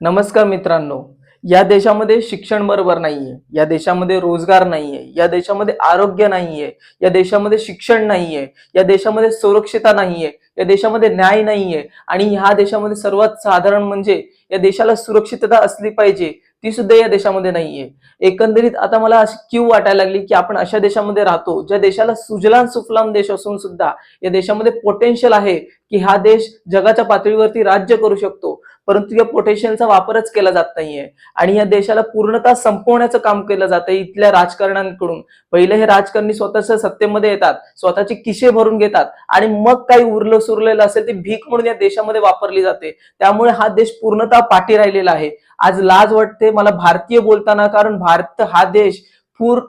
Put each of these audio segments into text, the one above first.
नमस्कार मित्रांनो. या देशामध्ये शिक्षण बरोबर नाहीये. या देशामध्ये रोजगार नाहीये. या देशामध्ये आरोग्य नाहीये. या देशामध्ये शिक्षण नाहीये. या देशामध्ये सुरक्षितता नाहीये. या देशामध्ये न्याय नाहीये. आणि ह्या देशामध्ये सर्वात साधारण म्हणजे या देशाला सुरक्षितता असली पाहिजे ती सुद्धा या देशामध्ये नाहीये. एकंदरीत आता मला अशी क्यू वाटायला लागली की आपण अशा देशामध्ये राहतो ज्या देशाला सुजलाम सुफलाम देश असून सुद्धा या देशामध्ये पोटेन्शियल आहे की हा देश जगाच्या पातळीवरती राज्य करू शकतो. परंतु या पोटेन्शियलचा वापरच केला जात नाहीये. आणि या देशाला पूर्णतः संपवण्याचं काम केलं जातं इथल्या राजकारण्यांकडून. पहिले हे राजकारणी स्वतःच्या सत्तेमध्ये येतात स्वतःचे किशे भरून घेतात आणि मग काही उरलं सुरलेलं असेल ते भीक म्हणून या देशामध्ये वापरली जाते. त्यामुळे हा देश पूर्णतः पाठी राहिलेला आहे. आज लाज वाटते मला भारतीय बोलताना कारण भारत हा देश पूर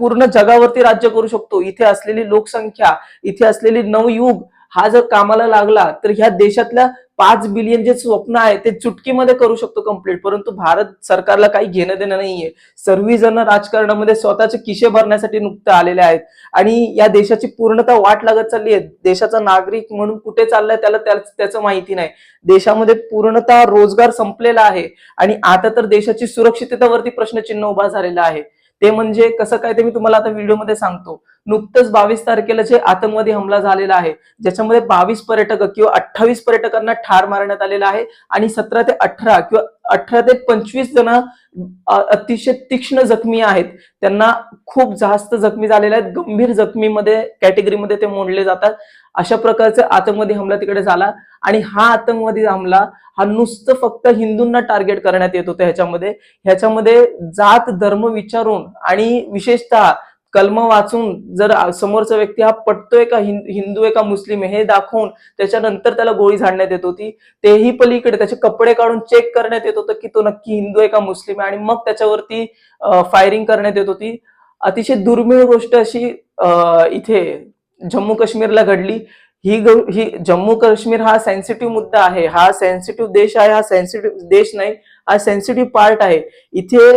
पूर्ण जगावरती राज्य करू शकतो. इथे असलेली लोकसंख्या इथे असलेली नवयुग हा जर कामाला लागला तर ह्या देशातल्या पाच बिलियन जे स्वप्न आहे ते चुटकीमध्ये करू शकतो कंप्लीट परंतु भारत सरकारला काही घेणं देणं नाहीये. सर्वजण राजकारणामध्ये स्वतःचे किशे भरण्यासाठी नुकतं आलेले आहेत. आणि या देशाची पूर्णता वाट लागत चालली आहे. देशाचा नागरिक म्हणून कुठे चाललाय त्याला त्याच- त्याचं माहिती नाही. देशामध्ये पूर्णतः रोजगार संपलेला आहे. आणि आता तर देशाची सुरक्षिततेवरती प्रश्नचिन्ह उभा झालेला आहे. ते म्हणजे कसं काय ते मी तुम्हाला आता व्हिडिओमध्ये सांगतो. नुकतंच बावीस तारखेला जे आतंकवादी हमला झालेला आहे ज्याच्यामध्ये बावीस पर्यटक किंवा अठ्ठावीस पर्यटकांना ठार मारण्यात आलेला आहे आणि सतरा ते अठरा किंवा अठरा ते पंचवीस जण अतिशय तीक्ष्ण जखमी आहेत. त्यांना खूप जास्त जखमी झालेले आहेत. गंभीर जखमीमध्ये कॅटेगरीमध्ये ते मोडले जातात. अशा प्रकारचा आतंकवादी हमला तिकडे झाला. आणि हा आतंकवादी हमला हा नुसतं फक्त हिंदूंना टार्गेट करण्यात येत होतं ह्याच्यामध्ये. ह्याच्यामध्ये जात धर्म विचारून आणि विशेषतः कलम वाचून जर समोरचा व्यक्ती हा पटतोय का हिंदू आहे का मुस्लिम आहे हे दाखवून त्याच्यानंतर त्याला गोळी झाडण्यात येत होती. तेही पलीकडे त्याचे कपडे काढून चेक करण्यात येत होतं की तो नक्की हिंदू आहे का मुस्लिम आहे. आणि मग त्याच्यावरती फायरिंग करण्यात येत होती. अतिशय दुर्मिळ गोष्ट अशी इथे जम्मू काश्मीरला घडली. ही ही जम्मू काश्मीर हा सेन्सिटिव्ह मुद्दा आहे. हा सेन्सिटिव्ह देश आहे हा सेन्सिटिव्ह देश नाही हा सेन्सिटिव्ह पार्ट आहे. इथे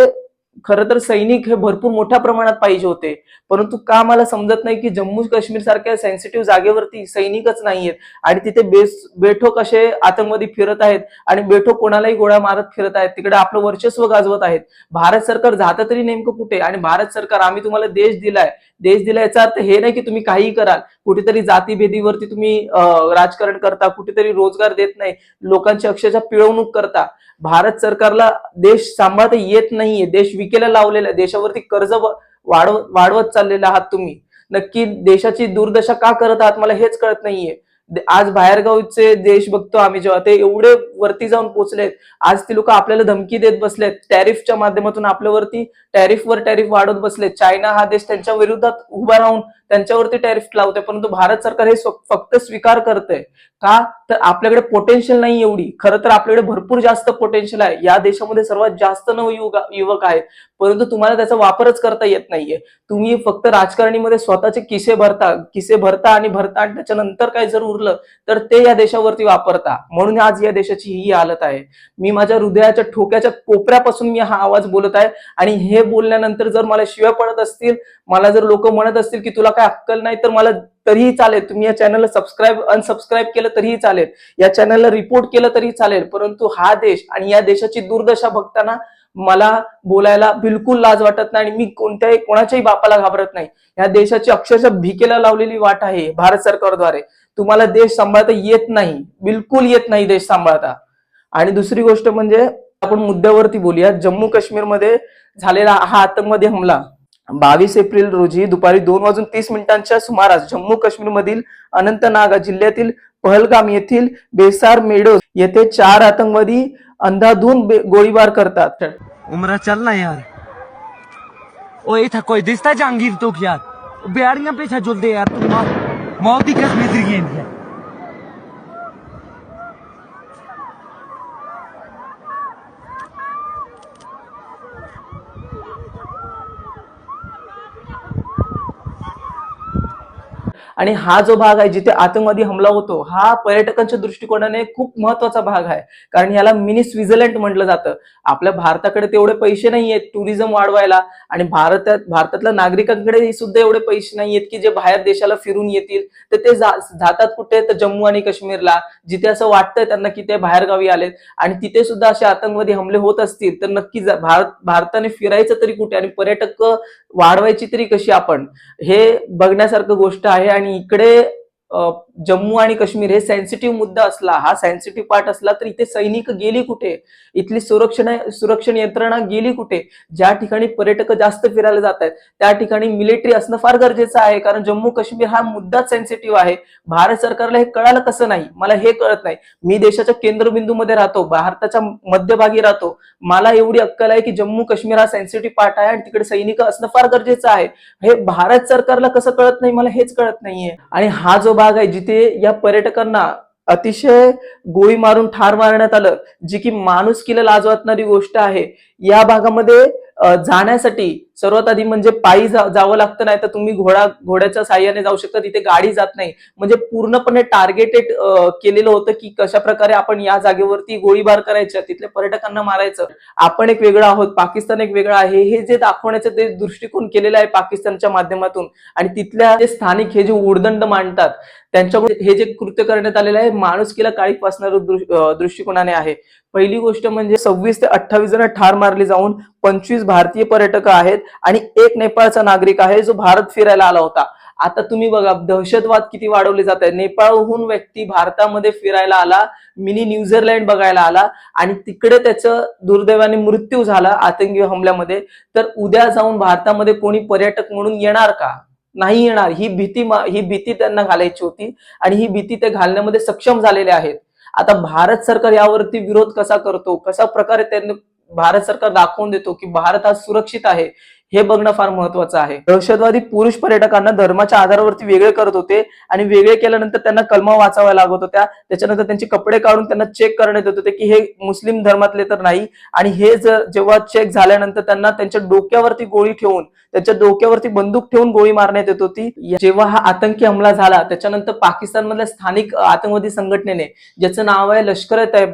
खर तर सैनिक हे भरपूर मोठ्या प्रमाणात पाहिजे होते. परंतु का मला समजत नाही की जम्मू काश्मीर सारख्या सेन्सिटिव्ह जागेवरती सैनिकच नाहीयेत आणि तिथे बेस बेठोक असे आतंकवादी फिरत आहेत आणि बेठोक कोणालाही गोळ्या मारत फिरत आहेत. तिकडे आपलं वर्चस्व गाजवत आहेत. भारत सरकार जातं तरी नेमकं कुठे? आणि भारत सरकार आम्ही तुम्हाला देश दिलाय. देश दिला याचा अर्थ हे नाही की तुम्ही काहीही कराल. कुठेतरी जातीभेदीवरती तुम्ही राजकारण करता. कुठेतरी रोजगार देत नाही. लोकांची अक्षरशः पिळवणूक करता. भारत सरकारला देश सांभाळता येत नाहीये. देश विकेला लावलेला देशावरती कर्ज वाढव वाढवत चाललेला आहात तुम्ही. नक्की देशाची दुर्दशा का करत आहात? मला हेच कळत नाहीये. आज बाहेरगावचे देश बघतो आम्ही जेव्हा ते एवढे वरती जाऊन पोहोचलेत आज ती लोक आपल्याला धमकी देत बसलेत. टॅरिफच्या माध्यमातून आपल्यावरती टॅरिफवर टॅरिफ वाढवत बसलेत. चायना हा देश त्यांच्या विरोधात उभा राहून त्यांच्यावरती टॅरिफ लावते परंतु भारत सरकार हे फक्त स्वीकार करतंय. का? तर आपल्याकडे पोटेन्शियल नाही एवढी. खरं तर आपल्याकडे भरपूर जास्त पोटेन्शियल आहे. या देशामध्ये सर्वात जास्त नवयुवक युवक आहेत परंतु तुम्हाला त्याचा वापरच करता येत नाहीये. तुम्ही फक्त राजकारणीमध्ये स्वतःचे किसे भरता किसे भरता आणि भरता आणि त्याच्यानंतर काय जर उरलं तर ते या देशावरती वापरता. म्हणून आज या देशाची ही हालत आहे. मी माझ्या हृदयाच्या ठोक्याच्या कोपऱ्यापासून मी हा आवाज बोलत आहे. आणि हे बोलल्यानंतर जर मला शिव्या पडत असतील मला जर लोक म्हणत असतील की तुला काय अक्कल नाही तर मला तरीही चालेल. तुम्ही या चॅनलला सबस्क्राईब अनसबस्क्राईब केलं तरीही चालेल. या चॅनलला रिपोर्ट केलं तरी चालेल. परंतु हा देश आणि या देशाची दुर्दशा बघताना मला बोलायला बिलकुल लाज वाटत नाही आणि मी कोणत्याही कोणाच्याही बापाला घाबरत नाही. या देशाची अक्षरशः भिकेला लावलेली वाट आहे भारत सरकारद्वारे. तुम्हाला देश सांभाळता येत नाही. बिलकुल येत नाही देश सांभाळता. आणि दुसरी गोष्ट म्हणजे आपण मुद्द्यावरती बोलूया. जम्मू काश्मीरमध्ये झालेला हा आतंकवादी हमला. बावीस एप्रिल रोजी दुपारी दोन वाजून तीस मिनिटांच्या सुमारास जम्मू काश्मीरमधील अनंतनाग जिल्ह्यातील पहलगाम येथील बेसार मेडो येथे चार आतंकवादी अंधाधून गोळीबार करतात. उमरा चलना यार. ओ ये कोई दिसता जहांगीर तो यार? बिहारियां पीछा जुलते यार तुम मौत मौत ही कश्मीर गेम है आणि हा जो भाग आहे जिथे आतंकवादी हमला होतो हा पर्यटकांच्या दृष्टिकोनाने खूप महत्त्वाचा भाग आहे. कारण याला मिनी स्वित्झर्लंड म्हटलं जातं. आपल्या भारताकडे तेवढे पैसे नाही आहेत टुरिझम वाढवायला आणि भारतात भारतातल्या नागरिकांकडे सुद्धा एवढे पैसे नाही आहेत की जे बाहेर देशाला फिरून येतील. तर ते जातात कुठे? तर जम्मू आणि काश्मीरला. जिथे असं वाटतंय त्यांना की ते बाहेरगावी आलेत. आणि तिथे सुद्धा असे आतंकवादी हमले होत असतील तर नक्की भारत भारताने फिरायचं तरी कुठे? आणि पर्यटक वाढवायची तरी कशी आपण? हे बघण्यासारखं गोष्ट आहे आणि आणि इकडे जम्मू आणि काश्मीर हे सेन्सिटिव्ह मुद्दा असला हा सेन्सिटिव्ह पार्ट असला तर इथे सैनिक गेली कुठे? इथली सुरक्षण सुरक्षण यंत्रणा गेली कुठे? ज्या ठिकाणी पर्यटक जास्त फिरायला जात आहेत त्या ठिकाणी मिलिटरी असणं फार गरजेचं आहे. कारण जम्मू काश्मीर हा मुद्दाच सेन्सिटिव्ह आहे. भारत सरकारला हे कळालं कसं नाही? मला हे कळत नाही. मी देशाच्या केंद्रबिंदूमध्ये राहतो भारताच्या मध्यभागी राहतो. मला एवढी अक्कल आहे की जम्मू काश्मीर हा सेन्सिटिव्ह पार्ट आहे आणि तिकडे सैनिक असणं फार गरजेचं आहे. हे भारत सरकारला कसं कळत नाही? मला हेच कळत नाहीये. आणि हा जो भाग आहे जिथे या पर्यटकांना अतिशय गोळी मारून ठार मारण्यात आलं जी की माणुसकीला लाजवातणारी गोष्ट आहे. या भागामध्ये जाण्यासाठी सर्वात आधी म्हणजे पायी जावं लागतं नाही तर तुम्ही घोडा घोड्याच्या साह्याने जाऊ शकता तिथे गाडी जात नाही. म्हणजे पूर्णपणे टार्गेटेड केलेलं होतं की कशा प्रकारे आपण या जागेवरती गोळीबार करायच्या तिथल्या पर्यटकांना मारायचं. आपण एक वेगळं आहोत पाकिस्तान एक वेगळं आहे हे जे दाखवण्याचं ते दृष्टिकोन केलेलं आहे पाकिस्तानच्या माध्यमातून. आणि तिथल्या जे स्थानिक हे जे उडदंड मांडतात त्यांच्यामुळे हे जे कृत्य करण्यात आलेलं आहे माणुसकीला काळीक वाचणारं दृष्टिकोनाने आहे. पहिली गोष्ट म्हणजे सव्वीस ते अठ्ठावीस जण ठार मारली जाऊन पंचवीस भारतीय पर्यटक आहेत आणि एक नेपाळचा नागरिक आहे जो भारत फिरायला आला होता. आता तुम्ही बघा दहशतवाद किती वाढवले जात आहे नेपाळहून व्यक्ती भारतामध्ये फिरायला आला मिनी न्यूझीलंड बघायला आला आणि तिकडे त्याचं दुर्दैवाने मृत्यू झाला आतंकी हमल्यामध्ये. तर उद्या जाऊन भारतामध्ये कोणी पर्यटक म्हणून येणार का? नाही येणार. ही भीती ही भीती त्यांना घालायची होती आणि ही भीती ते घालण्यामध्ये सक्षम झालेले आहेत. आता भारत सरकार यावरती विरोध कसा करतो? कशा प्रकारे त्यांनी भारत सरकार दाखवून देतो की भारत हा सुरक्षित आहे? हे बघणं फार महत्वाचं आहे. दहशतवादी पुरुष पर्यटकांना धर्माच्या आधारावरती वेगळे करत होते आणि वेगळे केल्यानंतर त्यांना कलमा वाचाव्या लागत होत्या. त्याच्यानंतर त्यांचे कपडे काढून त्यांना चेक करण्यात येत होते की हे मुस्लिम धर्मातले तर नाही. आणि हे जर जेव्हा चेक झाल्यानंतर त्यांना त्यांच्या डोक्यावरती गोळी ठेवून त्याच्या डोक्यावरती बंदूक ठेवून गोळी मारण्यात येत होती. जेव्हा हा आतंकी हमला झाला त्याच्यानंतर पाकिस्तानमधल्या स्थानिक आतंकवादी संघटनेने ज्याचं नाव आहे लष्कर ए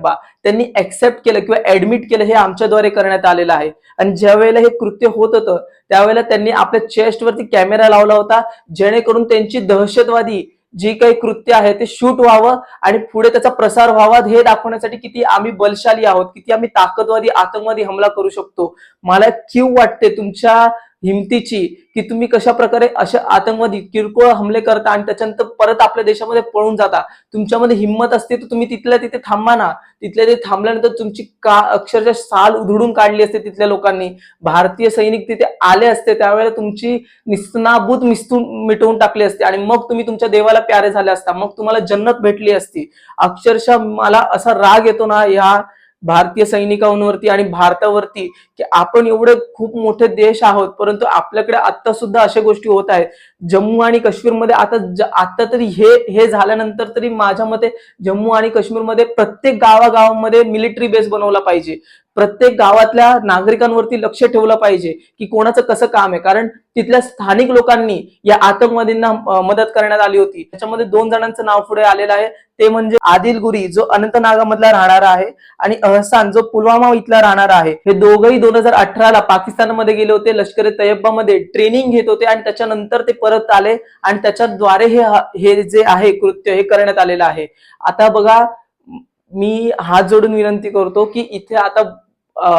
त्यांनी ऍक्सेप्ट केलं किंवा ऍडमिट केलं हे आमच्याद्वारे करण्यात आलेलं आहे. आणि ज्या वेळेला हे कृत्य होत होतं त्यावेळेला त्यांनी आपल्या चेस्ट वरती कॅमेरा लावला होता. जेणेकरून त्यांची दहशतवादी जी काही कृत्य आहे ते शूट व्हावं आणि पुढे त्याचा प्रसार व्हावा. हे दाखवण्यासाठी किती आम्ही बलशाली आहोत किती आम्ही ताकदवादी आतंकवादी हमला करू शकतो. मला क्यू वाटते तुमच्या हिमतीची की तुम्ही कशा प्रकारे अशा आतंकवादी किरकोळ हमले करता आणि त्याच्यानंतर परत आपल्या देशामध्ये पळून जाता. तुमच्यामध्ये हिंमत असते तर तुम्ही तिथल्या तिथे थांबा ना. तिथल्या तिथे थांबल्यानंतर तुमची का अक्षरशः साल उधळून काढली असते तिथल्या लोकांनी. भारतीय सैनिक तिथे आले असते त्यावेळेला तुमची निस्तनाभूत मिस्तून मिटवून टाकली असते आणि मग तुम्ही तुमच्या देवाला प्यारे झाले असता. मग तुम्हाला जन्नत भेटली असती. अक्षरशः मला असा राग येतो ना या भारतीय सैनिकांवरती आणि भारतावरती की आपण एवढे खूप मोठे देश आहोत परंतु आपल्याकडे आता सुद्धा अशा गोष्टी होत आहेत जम्मू आणि काश्मीरमध्ये आता आता तरी हे हे झाल्यानंतर तरी माझ्या मते जम्मू आणि काश्मीरमध्ये प्रत्येक गावागावामध्ये मिलिटरी बेस बनवला पाहिजे. प्रत्येक गावातल्या नागरिकांवरती लक्ष ठेवलं पाहिजे की कोणाचं कसं काम आहे. कारण तिथल्या स्थानिक लोकांनी या आतंकवादींना मदत करण्यात आली होती. त्याच्यामध्ये दोन जणांचं नाव पुढे आलेलं आहे. ते म्हणजे आदिल गुरी जो अनंतनागामधला राहणारा आहे आणि अहसान जो पुलवामा इथला राहणारा आहे. हे दोघही दोन हजार अठराला पाकिस्तानमध्ये गेले होते. लष्कर ए तय्यबामध्ये ट्रेनिंग घेत होते आणि त्याच्यानंतर ते परत आले आणि त्याच्याद्वारे हे हे जे आहे कृत्य हे करण्यात आलेलं आहे. आता बघा मी हात जोडून विनंती करतो की इथे आता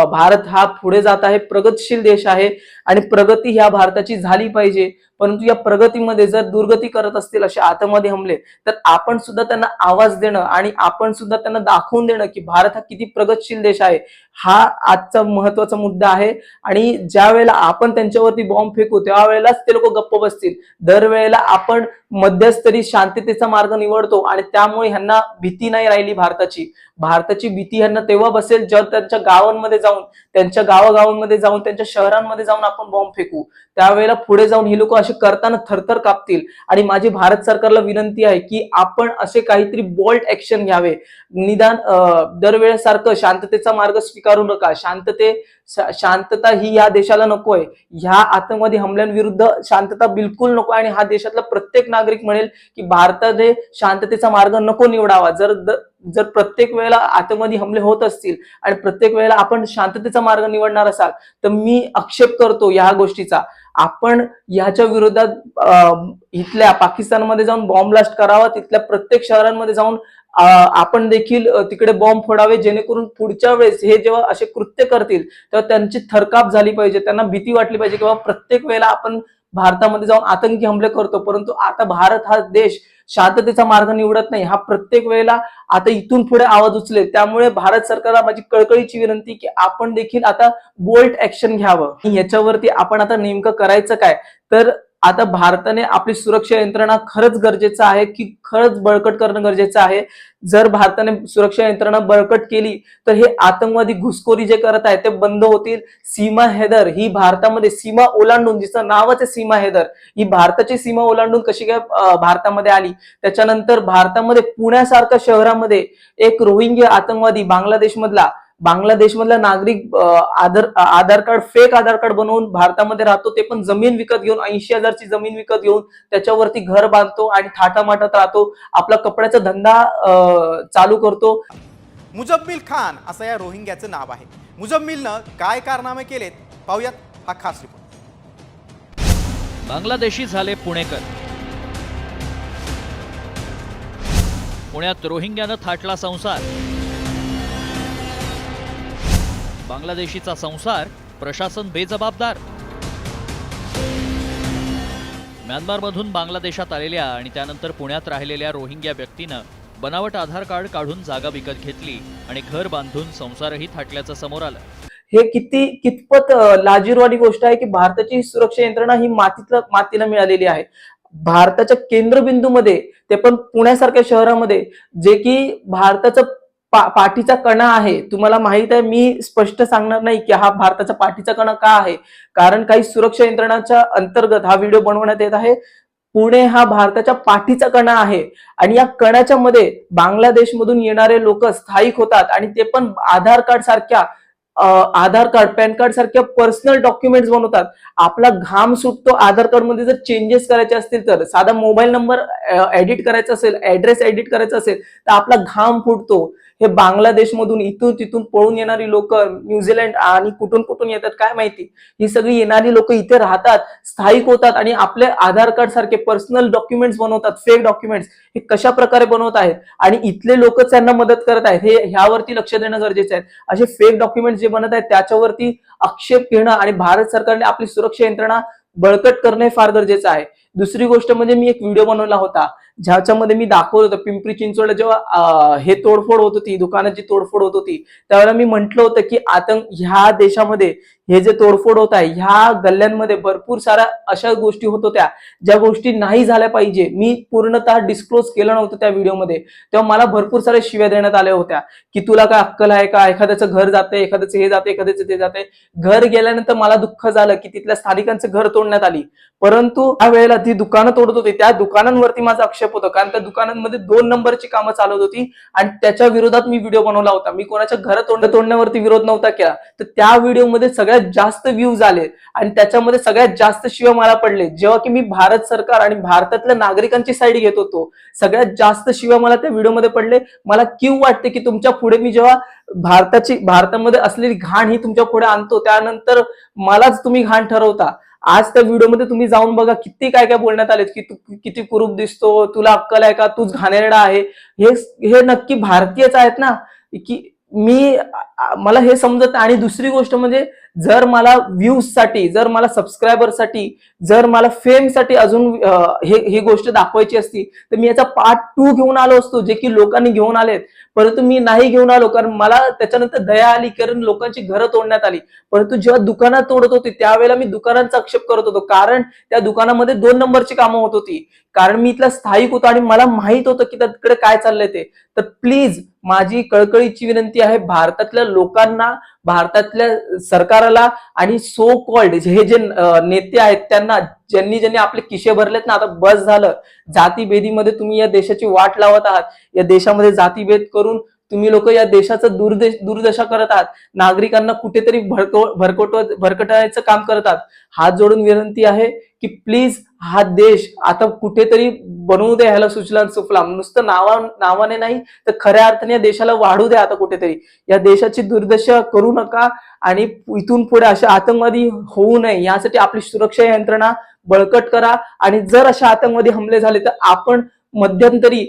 भारत हा पुढे जात आहे प्रगतशील देश आहे. आणि प्रगती ह्या भारताची झाली पाहिजे. परंतु या प्रगतीमध्ये जर दुर्गती करत असतील असे आतमध्ये हमले तर आपण सुद्धा त्यांना आवाज देणं आणि आपण सुद्धा त्यांना दाखवून देणं की भारत हा किती प्रगतशील देश आहे हा आजचा महत्त्वाचा मुद्दा आहे. आणि ज्या वेळेला आपण त्यांच्यावरती बॉम्ब फेकू त्यावेळेलाच ते लोक गप्प बसतील. दरवेळेला आपण मध्यस्तरी शांततेचा मार्ग निवडतो आणि त्यामुळे ह्यांना भीती नाही राहिली भारताची. भारताची भीती ह्यांना तेव्हा बसेल जेव्हा त्यांच्या गावांमध्ये जाऊन त्यांच्या गावागावांमध्ये जाऊन त्यांच्या शहरांमध्ये जाऊन आपण बॉम्ब फेकू. त्यावेळेला पुढे जाऊन हे लोक असे करताना थरथर कापतील. आणि माझी भारत सरकारला विनंती आहे की आपण असे काहीतरी बोल्ड ऍक्शन घ्यावे. निदान दरवेळेसारखं शांततेचा मार्ग स्वीकारू नका. शांतते शांतता ही या देशाला नकोय. ह्या आतंकवादी हमल्यांविरुद्ध शांतता बिलकुल नको आणि हा देशातला प्रत्येक नागरिक म्हणेल की भारताने शांततेचा मार्ग नको निवडावा. जर जर प्रत्येक वेळेला आतंकवादी हमले होत असतील आणि प्रत्येक वेळेला आपण शांततेचा मार्ग निवडणार असाल तर मी आक्षेप करतो या गोष्टीचा. आपण ह्याच्या विरोधात इथल्या पाकिस्तानमध्ये जाऊन बॉम्ब ब्लास्ट करावा तिथल्या प्रत्येक शहरांमध्ये जाऊन आपण देखील तिकडे बॉम्ब फोडावे जेणेकरून पुढच्या वेळेस हे जेव्हा असे कृत्य करतील तेव्हा त्यांची थरकाप झाली पाहिजे त्यांना भीती वाटली पाहिजे किंवा प्रत्येक वेळेला आपण भारतामध्ये जाऊन आतंकी हमले करतो. परंतु आता भारत हा देश शांततेचा मार्ग निवडत नाही. हा प्रत्येक वेळेला आता इथून पुढे आवाज उचले त्यामुळे भारत सरकारला माझी कळकळीची विनंती की आपण देखील आता बोल्ट ऍक्शन घ्यावं. याच्यावरती आपण आता नेमकं करायचं काय? तर आता भारताने आपली सुरक्षा यंत्रणा खरंच गरजेचं आहे की खरंच बळकट करणं गरजेचं आहे? जर भारताने सुरक्षा यंत्रणा बळकट केली तर हे आतंकवादी घुसखोरी जे करत आहे ते बंद होतील. सीमा हैदर ही भारतामध्ये सीमा ओलांडून जिचं नावच आहे सीमा हैदर ही भारताची सीमा ओलांडून कशी काय भारतामध्ये आली? त्याच्यानंतर भारतामध्ये पुण्यासारख्या शहरामध्ये एक रोहिंग्या आतंकवादी बांगलादेश मधला बांगलादेश मधला नागरिक Aadhaar Aadhaar card fake Aadhaar card बनवून भारतामध्ये राहतो ते पण जमीन विकत घेऊन ऐंशी हजारची जमीन विकत घेऊन त्याच्यावरती घर बांधतो आणि थाटामाटात राहतो आपला कपड्याचा धंदा चालू करतो. मुजम्मिल खान असं या रोहिंग्याचं नाव आहे. मुजम्मिलनं काय कारनामे केलेत? पाहूयात हा खास रिपोर्ट बांगलादेशी झाले पुणेकर. पुण्यात रोहिंग्यानं थाटला संसार. बांगलादेशीचा संसार प्रशासन बेजबाबदार. म्यानमारमधून बांगलादेशात आलेल्या आणि त्यानंतर पुण्यात राहिलेल्या रोहिंग्या व्यक्तीनं बनावट आधार कार्ड काढून जागा विकत घेतली आणि घर बांधून संसारही थाटल्याचं समोर आलं. हे किती कितपत लाजीरवाडी गोष्ट आहे की भारताची सुरक्षा यंत्रणा ही मातीतलं मातीला मिळालेली आहे. भारताच्या केंद्रबिंदूमध्ये ते पण पुण्यासारख्या शहरामध्ये जे की भारताचं पा, पाठीचा कणा आहे. तुम्हाला माहीत आहे मी स्पष्ट सांगणार नाही की हा भारताचा पाठीचा कणा का आहे. कारण काही सुरक्षा यंत्रणाच्या अंतर्गत हा व्हिडिओ बनवण्यात येत आहे. पुणे हा भारताच्या पाठीचा कणा आहे. आणि या कणाच्या मध्ये बांगलादेश मधून येणारे लोक स्थायिक होतात. आणि ते पण आधार कार्ड सारख्या आधार कार्ड पॅन कार्ड सारख्या पर्सनल डॉक्युमेंट्स बनवतात. आपला घाम सुटतो आधार कार्डमध्ये जर चेंजेस करायचे असतील तर. साधा मोबाईल नंबर एडिट करायचा असेल ऍड्रेस एडिट करायचा असेल तर आपला घाम फुटतो. हे बांगलादेश मधून इथून तिथून पळून येणारी लोक न्यूझीलंड आणि कुठून कुठून येतात काय माहिती? ही सगळी येणारी लोक इथे राहतात स्थायिक होतात आणि आपले आधार कार्ड सारखे पर्सनल डॉक्युमेंट्स बनवतात फेक डॉक्युमेंट्स. हे कशा प्रकारे बनवत आहेत? आणि इथले लोक त्यांना मदत करत आहेत. हे ह्यावरती लक्ष देणं गरजेचं आहे. असे फेक डॉक्युमेंट जे बनत आहेत त्याच्यावरती आक्षेप घेणं आणि भारत सरकारने आपली सुरक्षा यंत्रणा बळकट करणे फार गरजेचं आहे. दुसरी गोष्ट म्हणजे मी एक व्हिडिओ बनवला होता. ज्याच्यामध्ये मी दाखवलं होतं पिंपरी चिंचवड जेव्हा हे तोडफोड होत होती दुकानाची तोडफोड होत होती त्यावेळेला मी म्हंटल होतं की आतंक ह्या देशामध्ये हे जे तोडफोड होत आहे ह्या गल्ल्यांमध्ये भरपूर साऱ्या अशा गोष्टी होत होत्या ज्या गोष्टी नाही झाल्या पाहिजे. मी पूर्णतः डिस्क्लोज केलं नव्हतं त्या व्हिडिओमध्ये. तेव्हा मला भरपूर साऱ्या शिव्या देण्यात आल्या होत्या की तुला काय अक्कल आहे का? एखाद्याचं घर जाते एखाद्याचं हे जाते एखाद्याचं ते जाते घर गेल्यानंतर मला दुःख झालं की तिथल्या स्थानिकांचं घर तोडण्यात आली. परंतु त्या वेळेला ती दुकानं तोडत होती त्या दुकानांवरती माझा आक्षेप होता. कारण त्या दुकानांमध्ये दोन नंबरची कामं चालवत होती आणि त्याच्या विरोधात मी व्हिडिओ बनवला होता. मी कोणाच्या घर तोंड तोडण्यावरती विरोध नव्हता केला. तर त्या व्हिडिओमध्ये सगळ्यात जास्त व्ह्यूज आले आणि त्याच्यामध्ये सगळ्यात जास्त शिव मला पडले. जेव्हा की मी भारत सरकार आणि भारतातल्या नागरिकांची साईड घेत होतो सगळ्यात जास्त शिव मला त्या व्हिडिओमध्ये पडले. मला क्यू वाटते की तुमच्यापुढे मी जेव्हा भारताची भारतामध्ये असलेली घाण ही तुमच्यापुढे आणतो त्यानंतर मलाच तुम्ही घाण ठरवता. आज त्या व्हिडिओमध्ये तुम्ही जाऊन बघा किती काय काय बोलण्यात आलेत की तू किती कुरूप दिसतो तुला अक्कल आहे का तूच घाणेरडा आहे. हे हे नक्की भारतीयच आहेत ना की मी मला हे समजत आणि दुसरी गोष्ट म्हणजे जर मला व्ह्यूजसाठी जर मला सबस्क्रायबरसाठी जर मला फेमसाठी अजून हे ही गोष्ट दाखवायची असती तर मी याचा पार्ट टू घेऊन आलो असतो जे की लोकांनी घेऊन आलेत. परंतु मी नाही घेऊन आलो कारण मला त्याच्यानंतर दया आली कारण लोकांची घरं तोडण्यात आली. परंतु जेव्हा दुकानात तोडत होती त्यावेळेला मी दुकानांचा आक्षेप करत होतो कारण त्या दुकानामध्ये दोन नंबरची कामं होत होती. कारण मी इथला स्थायिक होतो आणि मला माहीत होतं की तिकडे काय चाललंय ते. तर प्लीज माझी कळकळीची विनंती आहे भारतातल्या लोकांना भारतातल्या सरकाराला आणि सो कॉल्ड हे जे नेते आहेत त्यांना ज्यांनी ज्यांनी आपले किशे भरलेत ना आता बस झालं. जातीभेदीमध्ये तुम्ही या देशाची वाट लावत आहात. या देशामध्ये जातीभेद करून तुम्ही लोक या देशाचं दुर्देश दुर्दशा करत आहात. नागरिकांना कुठेतरी भरकव भरकटव भरकटायचं काम करत आहात. हात जोडून विनंती आहे की प्लीज हा देश आता कुठेतरी बनवू द्या ह्याला सुचला सुफलाम नुसतं नावा नावाने नाही तर खऱ्या अर्थाने या देशाला वाढू द्या आता कुठेतरी. या देशाची दुर्दशा करू नका आणि इथून पुढे असे आतंकवादी होऊ नये. यासाठी आपली सुरक्षा यंत्रणा बळकट करा आणि जर अशा आतंकवादी हमले झाले तर आपण मध्यंतरी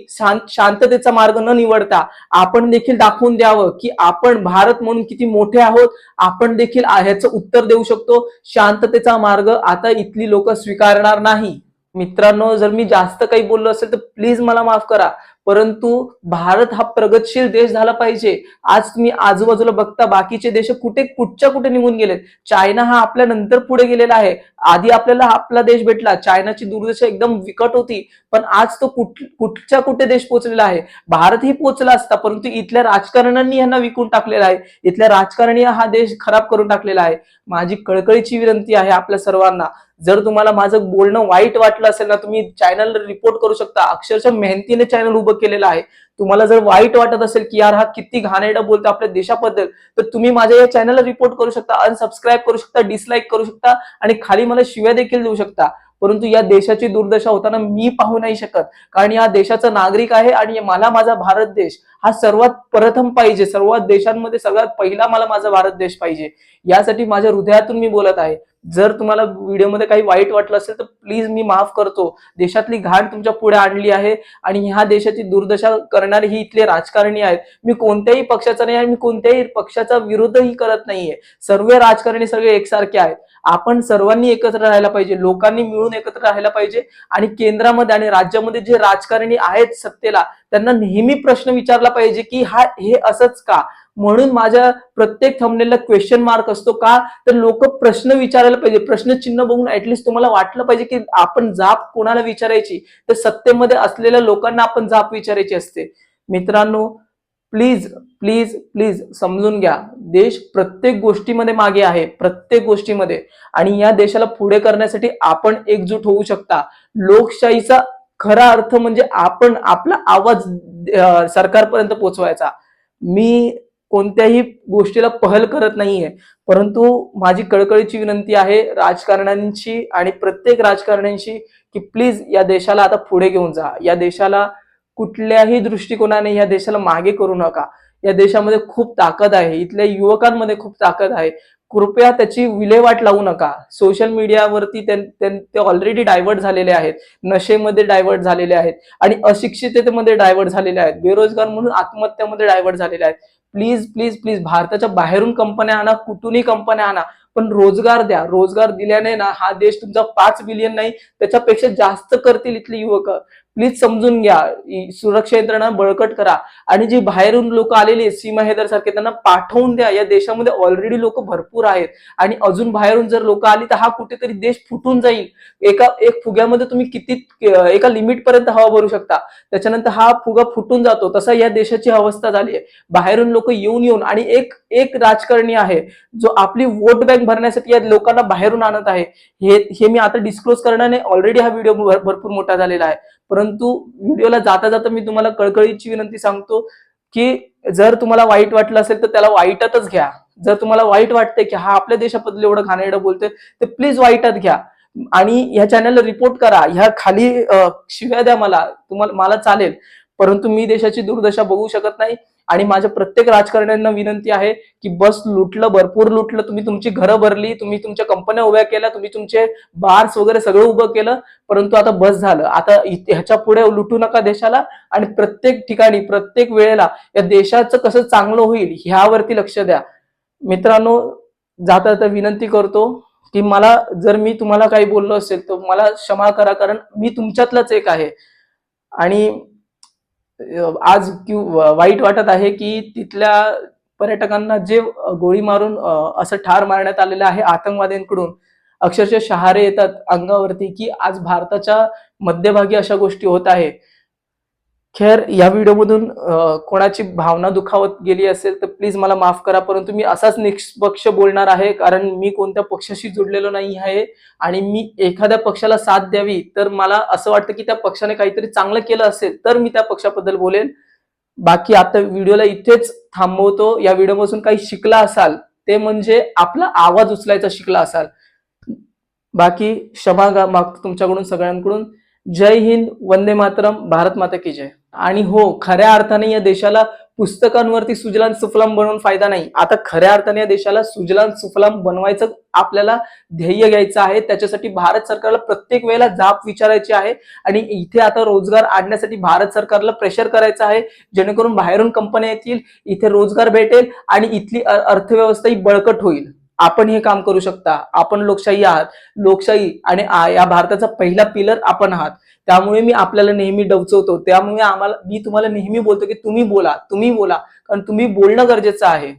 शांततेचा मार्ग न निवडता आपण देखील दाखवून द्यावं की आपण भारत म्हणून किती मोठे आहोत आपण देखील ह्याचं उत्तर देऊ शकतो. शांततेचा मार्ग आता इथली लोक स्वीकारणार नाही. मित्रांनो जर मी जास्त काही बोललो असेल तर प्लीज मला माफ करा. परंतु भारत हा प्रगतशील देश झाला पाहिजे. आज तुम्ही आजूबाजूला बघता बाकीचे देश कुठे कुठच्या कुठे निघून गेलेत? चायना हा आपल्या नंतर पुढे गेलेला आहे. आधी आपल्याला आपला देश भेटला. चायनाची दुर्दशा एकदम विकट होती पण आज तो कुठ कुठच्या कुठे देश पोहोचलेला आहे? भारतही पोहोचला असता परंतु इथल्या राजकारण्यांनी यांना विकून टाकलेला आहे. इथल्या राजकारणी हा देश खराब करून टाकलेला आहे. माझी कळकळीची विनंती आहे आपल्या सर्वांना. जर तुम्हाला माझं बोलणं वाईट वाटलं असेल ना तुम्ही चॅनल रिपोर्ट करू शकता. अक्षरशः मेहनतीने चॅनल उभं केलेलं आहे. तुम्हाला जर वाईट वाटत असेल की यार हा किती घाणेरडा बोलतो आपल्या देशाबद्दल तर तुम्ही माझ्या या चॅनलला रिपोर्ट करू शकता अनसबस्क्राईब करू शकता डिसलाईक करू शकता आणि खाली मला शिव्या देखील देऊ शकता. परंतु या देशाची दुर्दशा होताना मी पाहू नाही शकत. कारण या देशाचा नागरिक आहे आणि मला माझा भारत देश हा सर्वात प्रथम पाहिजे. सर्वात देशांमध्ये सगळ्यात पहिला मला माझा भारत देश पाहिजे. यासाठी माझ्या हृदयातून मी बोलत आहे. जर तुम्हाला व्हिडिओमध्ये काही वाईट वाटलं असेल तर प्लीज मी माफ करतो. देशातली घाण तुमच्यापुढे आणली आहे आणि ह्या देशाची दुर्दशा करणारे ही इथले राजकारणी आहेत. मी कोणत्याही पक्षाचा नाही आहे मी कोणत्याही पक्षाचा विरोधही करत नाहीये. सर्व राजकारणी सगळे एकसारखे आहेत. आपण सर्वांनी एकत्र राहायला पाहिजे लोकांनी मिळून एकत्र राहायला पाहिजे आणि केंद्रामध्ये आणि राज्यामध्ये जे राजकारणी आहेत सत्तेला त्यांना नेहमी प्रश्न विचारला पाहिजे की हा हे असंच का? म्हणून माझ्या प्रत्येक थंबनेलला क्वेश्चन मार्क असतो का? तर लोक प्रश्न विचारायला पाहिजे. प्रश्नचिन्ह बघून ऍटलिस्ट तुम्हाला वाटलं पाहिजे की आपण जाप कोणाला विचारायची? तर सत्तेमध्ये असलेल्या लोकांना आपण जाप विचारायची असते. मित्रांनो प्लीज प्लीज प्लीज समजून घ्या. देश प्रत्येक गोष्टीमध्ये मागे आहे. प्रत्येक गोष्टीमध्ये. आणि या देशाला पुढे करण्यासाठी आपण एकजूट होऊ शकता. लोकशाहीचा खरा अर्थ म्हणजे आपण आपला आवाज सरकारपर्यंत पोहोचवायचा मी कोणत्याही गोष्टीला पहल करत नाहीये. परंतु माझी कळकळीची विनंती आहे राजकारण्यांची आणि प्रत्येक राजकारण्यांशी की प्लीज या देशाला आता पुढे घेऊन जा. या देशाला कुठल्याही दृष्टिकोनाने या देशाला मागे करू नका. या देशामध्ये खूप ताकद आहे. इथल्या युवकांमध्ये खूप ताकद आहे. कृपया त्याची विल्हेवाट लावू नका. सोशल मीडियावरती ते ऑलरेडी डायव्हर्ट झालेले आहेत. नशेमध्ये डायव्हर्ट झालेले आहेत. आणि अशिक्षिततेमध्ये डायव्हर्ट झालेले आहेत. बेरोजगार म्हणून आत्महत्यामध्ये डायव्हर्ट झालेले आहेत. प्लीज प्लीज प्लीज भारताच्या बाहेरून कंपन्या आणा कुठूनही कंपन्या आणा. पण रोजगार द्या. रोजगार दिल्याने ना हा देश तुमचा पाच बिलियन नाही त्याच्यापेक्षा जास्त करतील इथले युवक. प्लीज समजून घ्या. सुरक्षा यंत्रणा बळकट करा. आणि जी बाहेरून लोक आलेली सीमा हैदर सारखे त्यांना पाठवून द्या. या देशामध्ये ऑलरेडी लोक भरपूर आहेत. आणि अजून बाहेरून जर लोक आली तर हा कुठेतरी देश फुटून जाईल. एका एक फुग्यामध्ये तुम्ही किती एका लिमिट पर्यंत हवा भरू शकता. त्याच्यानंतर हा फुगा फुटून जातो. तसा या देशाची अवस्था झाली आहे. बाहेरून लोक येऊन येऊन आणि एक एक राजकारणी आहे जो आपली वोट बँक भरण्यासाठी या लोकांना बाहेरून आणत आहे. हे हे मी आता डिस्क्लोज करण्याने ऑलरेडी हा व्हिडिओ भरपूर मोठा झालेला आहे. परंतु व्हिडिओला जाता जाता मी तुम्हाला कळकळीची विनंती सांगतो की जर तुम्हाला वाईट वाटलं असेल तर त्याला वाईटातच घ्या. जर तुम्हाला वाईट वाटतंय की हा आपल्या देशाबद्दल एवढं घाणेरडं बोलतोय तर प्लीज वाईटात घ्या. आणि ह्या चॅनलला रिपोर्ट करा. ह्या खाली शिव्या द्या मला. तुम्हाला मला चालेल. परंतु मी देशाची दुर्दशा बघू शकत नाही आणि माझ्या प्रत्येक राजकारण्यांना विनंती आहे की बस लुटलं भरपूर लुटलं तुम्ही तुमची घरं भरली तुम्ही तुमच्या कंपन्या उभ्या केल्या तुम्ही तुमचे बार्स वगैरे सगळं उभं केलं परंतु आता बस झालं. आता ह्याच्या पुढे लुटू नका देशाला आणि प्रत्येक ठिकाणी प्रत्येक वेळेला या देशाचं कसं चांगलं होईल ह्यावरती लक्ष द्या. मित्रांनो जाता जाता विनंती करतो की मला जर मी तुम्हाला काही बोललो असेल तर मला क्षमा करा कारण मी तुमच्यातलाच एक आहे. आणि आज वाईट वाटत आहे की तिथल्या पर्यटकांना जे गोळी मारून असं ठार मारण्यात आलेलं आहे आतंकवाद्यांकडून अक्षरशः शहारे येतात अंगावरती की आज भारताच्या मध्यभागी अशा गोष्टी होत आहे खैर या व्हिडिओमधून कोणाची भावना दुखावत गेली असेल तर प्लीज मला माफ करा परंतु मी असाच निष्पक्ष बोलणार आहे कारण मी कोणत्या पक्षाशी जुडलेलो नाही आहे आणि मी एखाद्या पक्षाला साथ द्यावी तर मला असं वाटतं की त्या पक्षाने काहीतरी चांगलं केलं असेल तर मी त्या पक्षाबद्दल बोलेन. बाकी आता व्हिडिओला इथेच थांबवतो. या व्हिडिओपासून काही शिकला असाल ते म्हणजे आपला आवाज उचलायचा शिकला असाल. बाकी क्षमा मागतो तुमच्याकडून सगळ्यांकडून. जय हिंद वंदे मातरम भारत माता की जय. आणि हो खऱ्या अर्थाने या देशाला पुस्तकांवरती सुजलाम सुफलाम बनवून फायदा नाही. आता खऱ्या अर्थाने या देशाला सुजलाम सुफलाम बनवायचं आपल्याला ध्येय घ्यायचं आहे. त्याच्यासाठी भारत सरकारला प्रत्येक वेळेला जाप विचारायची आहे. आणि इथे आता रोजगार आणण्यासाठी भारत सरकारला प्रेशर करायचं आहे. जेणेकरून बाहेरून कंपन्या येतील इथे रोजगार भेटेल आणि इथली अर्थव्यवस्था ही बळकट होईल. आपण हे काम करू शकता. आपण लोकशाही आहात. लोकशाही आणि या भारताचा पहिला पिलर आपण आहात. त्यामुळे मी आपल्याला नेहमी डवचवतो. त्यामुळे आम्हाला मी तुम्हाला नेहमी बोलतो की तुम्ही बोला तुम्ही बोला. कारण तुम्ही बोलणं गरजेचं आहे.